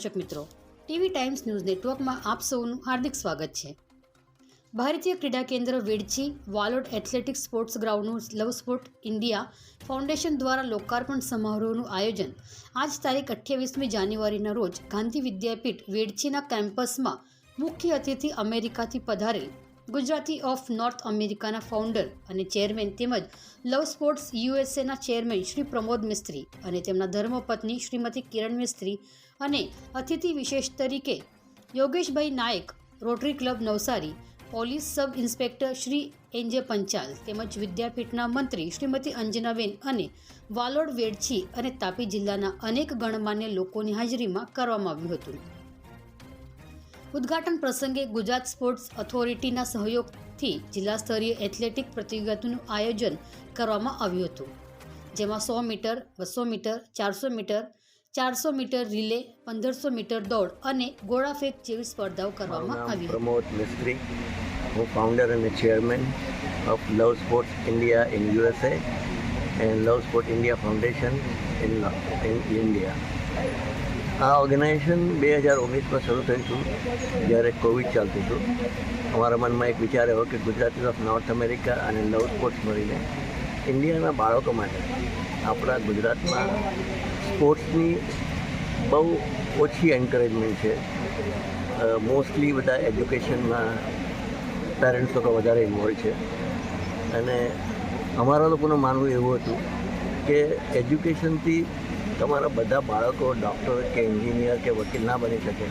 દર્શક મિત્રો, TV times news નેટવર્કમાં આપ સૌનું હાર્દિક સ્વાગત છે. ભારતીય ક્રીડા કેન્દ્ર વેડછી વાલોડ એથ્લેટિક્સ સ્પોર્ટ્સ ગ્રાઉન્ડનું લવ સ્પોર્ટ ઇન્ડિયા ફાઉન્ડેશન દ્વારા લોકાર્પણ સમારોહનું આયોજન આજ તારીખ અઠ્યાવીસમી જાન્યુઆરીના રોજ ગાંધી વિદ્યાપીઠ વેડછીના કેમ્પસમાં મુખ્ય અતિથિ અમેરિકાથી પધારેલ ગુજરાતી ઓફ નોર્થ અમેરિકાના ફાઉન્ડર અને ચેરમેન તેમજ લવ સ્પોર્ટ્સ યુએસએના ચેરમેન શ્રી પ્રમોદ મિસ્ત્રી અને તેમના ધર્મપત્ની શ્રીમતી કિરણ મિસ્ત્રી અને અતિથિ વિશેષ તરીકે Yogeshbhai Nayak, Rotary Club Navsari, police sub inspector Shri એન્જે Panchal તેમજ વિદ્યાપીઠના મંત્રી શ્રીમતી અંજનાબેન અને વાલોડ વેડછી અને તાપી જિલ્લાના અનેક ગણમાન્ય લોકોની હાજરીમાં કરવામાં આવ્યું હતું. ઉદ્ઘાટન પ્રસંગે ગુજરાત સ્પોર્ટ્સ ઓથોરિટીના સહયોગથી જિલ્લા સ્તરીય એથ્લેટિક પ્રતિયોગિતાનું આયોજન કરવામાં આવ્યું હતું. જેમાં સો મીટર બસો મીટર ચારસો મીટર ચારસો મીટર રિલે પંદરસો મીટર દોડ અને ગોળાફેંક જેવી સ્પર્ધાઓ કરવામાં આવી પ્રમોદ મિસ્ત્રી. હું ફાઉન્ડર અને chairman of Love Sports India in USA and Love Sport India Foundation in India આ ઓર્ગેનાઇઝેશન બે હજાર ઓગણીસમાં શરૂ થયું હતું, જ્યારે કોવિડ ચાલતું હતું. અમારા મનમાં એક વિચાર એવો કે ગુજરાતી ઓફ નોર્થ અમેરિકા અને લવ સ્પોર્ટ્સ મળીને ઇન્ડિયાના બાળકો માટે આપણા ગુજરાતમાં સ્પોર્ટ્સની બહુ ઓછી એન્કરેજમેન્ટ છે. મોસ્ટલી બધા એજ્યુકેશનમાં પેરેન્ટ્સ લોકો વધારે ઇન્વોલ્વ છે. અને અમારા લોકોનું માનવું એવું હતું કે એજ્યુકેશનથી તમારા બધા બાળકો ડૉક્ટર કે એન્જિનિયર કે વકીલ ના બની શકે.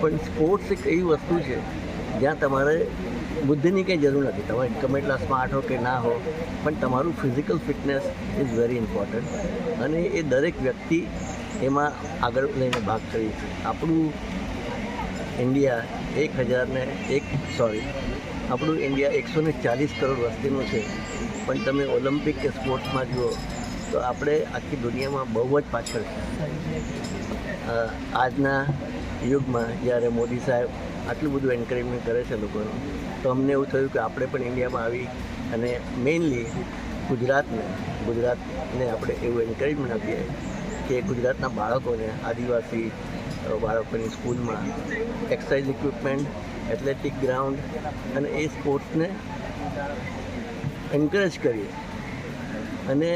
પણ સ્પોર્ટ્સ એક એવી વસ્તુ છે, જ્યાં તમારે બુદ્ધિની કંઈ જરૂર નથી. તમે ગમે એટલા સ્માર્ટ હો કે ના હો, પણ તમારું physical fitness is very important અને એ દરેક વ્યક્તિ એમાં આગળ લઈને ભાગ કરી. આપણું ઇન્ડિયા એક હજારને એક સોરી આપણું ઇન્ડિયા એકસો ને ચાલીસ કરોડ વસ્તીનું છે. પણ તમે ઓલિમ્પિક કે સ્પોર્ટ્સમાં જુઓ તો આપણે આખી દુનિયામાં બહુ જ પાછળ આજના યુગમાં જ્યારે મોદી સાહેબ આટલું બધું એન્કરેજમેન્ટ કરે છે લોકોનું, તો અમને એવું થયું કે આપણે પણ ઇન્ડિયામાં આવી અને મેઇનલી ગુજરાતને ગુજરાતને આપણે એવું એન્કરેજમેન્ટ આપીએ કે ગુજરાતના બાળકોને, આદિવાસી બાળકોની સ્કૂલમાં એક્સરસાઇઝ ઇક્વિપમેન્ટ એથ્લેટિક ગ્રાઉન્ડ અને એ સ્પોર્ટ્સને એન્કરેજ કરીએ. અને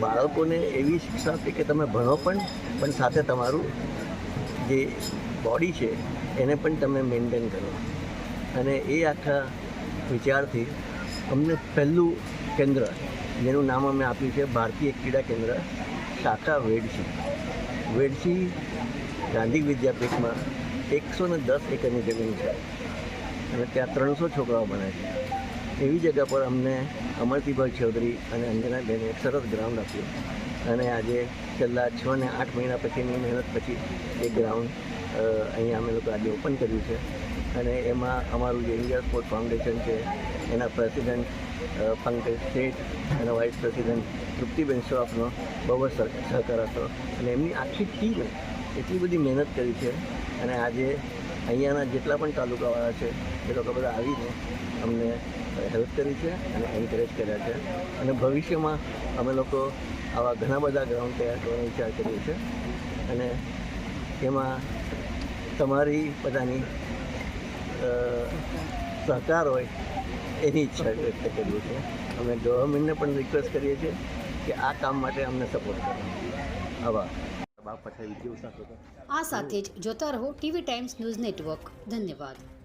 બાળકોને એવી શિક્ષા આપી કે તમે ભણો પણ પણ સાથે તમારું જે બોડી છે, એને પણ તમે મેન્ટેન કરો. અને એ આખા વિચારથી અમને પહેલું કેન્દ્ર, જેનું નામ અમે આપ્યું છે ભારતીય ક્રીડા કેન્દ્ર, શાખા વેડસી. વેડસી ગાંધી વિદ્યાપીઠમાં એકસો ને દસ એકરની જમીન છે. અને ત્યાં ત્રણસો છોકરાઓ ભણે છે. એવી જગ્યા પર અમને અમરતીભાઈ ચૌધરી અને અંજનાબેને એક સરસ ગ્રાઉન્ડ આપ્યું. અને આજે છેલ્લા છ ને આઠ મહિના પછીની મહેનત પછી એ ગ્રાઉન્ડ અહીંયા અમે લોકો આજે ઓપન કર્યું છે. અને એમાં અમારું જે ઇન્ડિયા સ્પોર્ટ ફાઉન્ડેશન છે, એના પ્રેસિડેન્ટ પંકજ શેઠ અને વાઇસ પ્રેસિડેન્ટ તૃપ્તિબેન શ્રોફનો બહુ જ સહ- સહકાર હતો અને એમની આખી ટીમે એટલી બધી મહેનત કરી છે. અને આજે અહીંયાના જેટલા પણ તાલુકાવાળા છે, એ લોકો બધા આવીને અમને હેલ્પ કરી છે અને એન્કરેજ કર્યા છે. અને ભવિષ્યમાં અમે લોકો આવા ઘણા બધા ગ્રાઉન્ડ તૈયાર કરવાનો વિચાર કરીએ છીએ. અને એમાં તમારી બધાની સહકાર હોય એની ઈચ્છા વ્યક્ત કરીએ છીએ. અમે ગવર્મેન્ટને પણ રિક્વેસ્ટ કરીએ છીએ કે આ કામ માટે અમને સપોર્ટ કરો. સાથે. આ સાથે જ જોતા રહો ટીવી ટાઈમ્સ ન્યૂઝ નેટવર્ક. ધન્યવાદ.